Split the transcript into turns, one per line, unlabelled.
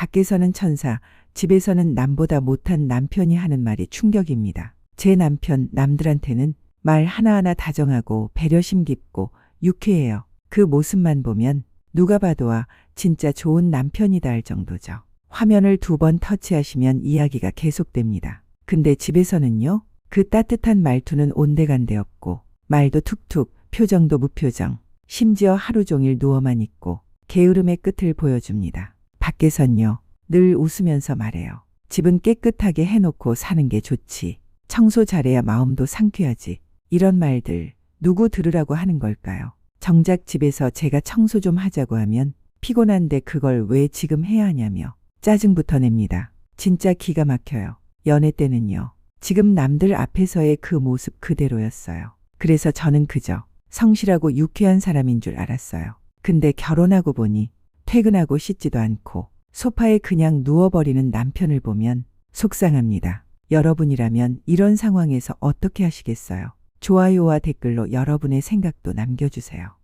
밖에서는 천사, 집에서는 남보다 못한 남편이 하는 말이 충격입니다. 제 남편 남들한테는 말 하나하나 다정하고 배려심 깊고 유쾌해요. 그 모습만 보면 누가 봐도와 진짜 좋은 남편이다 할 정도죠. 화면을 두 번 터치하시면 이야기가 계속됩니다. 근데 집에서는요? 그 따뜻한 말투는 온데간데 없고 말도 툭툭 표정도 무표정 심지어 하루 종일 누워만 있고 게으름의 끝을 보여줍니다. 밖에선요 늘 웃으면서 말해요. 집은 깨끗하게 해놓고 사는 게 좋지. 청소 잘해야 마음도 상쾌하지. 이런 말들 누구 들으라고 하는 걸까요? 정작 집에서 제가 청소 좀 하자고 하면 피곤한데 그걸 왜 지금 해야 하냐며 짜증부터 냅니다. 진짜 기가 막혀요. 연애 때는요. 지금 남들 앞에서의 그 모습 그대로였어요. 그래서 저는 그저 성실하고 유쾌한 사람인 줄 알았어요. 근데 결혼하고 보니 퇴근하고 씻지도 않고 소파에 그냥 누워버리는 남편을 보면 속상합니다. 여러분이라면 이런 상황에서 어떻게 하시겠어요? 좋아요와 댓글로 여러분의 생각도 남겨주세요.